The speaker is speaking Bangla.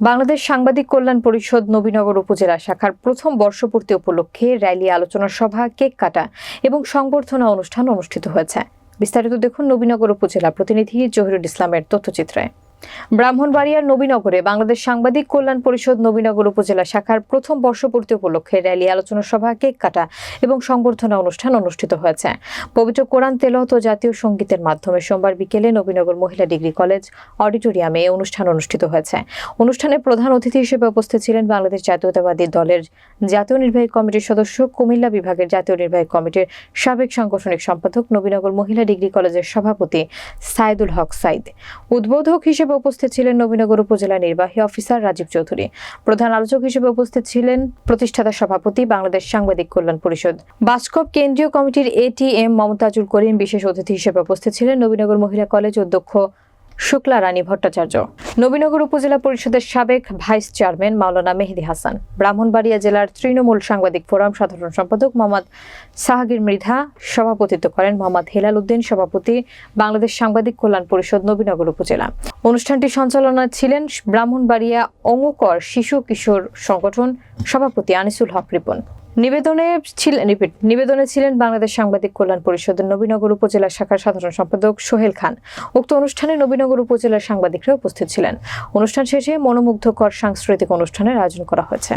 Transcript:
বাংলাদেশ সাংবাদিক কল্যাণ পরিষদ নবীনগর উপজেলা শাখার প্রথম বর্ষপূর্তি উপলক্ষে র্যালি, আলোচনা সভা, কেক কাটা এবং সংবর্ধনা অনুষ্ঠান অনুষ্ঠিত হয়েছে। বিস্তারিত দেখুন নবীনগর উপজেলা প্রতিনিধি জহিরুল ইসলামের তথ্যচিত্রে। ব্রাহ্মণবাড়িয়ার নবীনগরে বাংলাদেশ সাংবাদিক কল্যাণ পরিষদ নবীনগর উপজেলা শাখার প্রথম বর্ষপূর্তি উপলক্ষে র্যালি, আলোচনা সভা, কেক কাটা এবং সংবর্ধনা অনুষ্ঠান অনুষ্ঠিত হয়েছে। পবিত্র কোরআন তেলত ও জাতীয় সঙ্গীতের মাধ্যমে সোমবার বিকেলে নবীনগর মহিলা ডিগ্রি কলেজ অডিটোরিয়ামে অনুষ্ঠান অনুষ্ঠিত হয়েছে। অনুষ্ঠানে প্রধান অতিথি হিসেবে উপস্থিত ছিলেন বাংলাদেশ জাতীয়তাবাদী দলের জাতীয় নির্বাহী কমিটির সদস্য, কুমিল্লা বিভাগের জাতীয় নির্বাহী কমিটির সাবেক সাংগঠনিক সম্পাদক, নবীনগর মহিলা ডিগ্রি কলেজের সভাপতি সাইদুল হক সাইদ। উদ্বোধক হিসেবে উপস্থিত ছিলেন নবীনগর উপজেলা নির্বাহী অফিসার রাজীব চৌধুরী। প্রধান আলোচক হিসেবে উপস্থিত ছিলেন প্রতিষ্ঠাতা সভাপতি বাংলাদেশ সাংবাদিক কল্যাণ পরিষদ। বাসকপ কেন্দ্রীয় কমিটির এটিএম মমতাজুল করিম, বিশেষ অতিথি হিসেবে উপস্থিত ছিলেন নবীনগর মহিলা কলেজ অধ্যক্ষ শুক্লা রানী ভট্টাচার্য। নবীনগর উপজেলা পরিষদের সাবেক ভাইস চেয়ারম্যান মাওলানা মেহেদি হাসান। ব্রাহ্মণবাড়িয়া জেলার তৃণমূল সাংবাদিক ফোরাম সাধারণ সম্পাদক মোহাম্মদ সাহাগীর মৃধা। সভাপতিত্ব করেন মোহাম্মদ হেলাল উদ্দিন, সভাপতি বাংলাদেশ সাংবাদিক কল্যাণ পরিষদ নবীনগর উপজেলা। অনুষ্ঠানটি সঞ্চালনায় ছিলেন ব্রাহ্মণবাড়িয়া অঙ্গকর শিশু কিশোর সংগঠন সভাপতি আনিসুল হক রিপন। নিবেদনে ছিলেন, রিপিট, নিবেদনে ছিলেন বাংলাদেশ সাংবাদিক কল্যাণ পরিষদের নবীনগর উপজেলা শাখার সাধারণ সম্পাদক সোহেল খান। উক্ত অনুষ্ঠানে নবীনগর উপজেলার সাংবাদিকরা উপস্থিত ছিলেন। অনুষ্ঠান শেষে মনোমুগ্ধকর সাংস্কৃতিক অনুষ্ঠানের আয়োজন করা হয়েছে।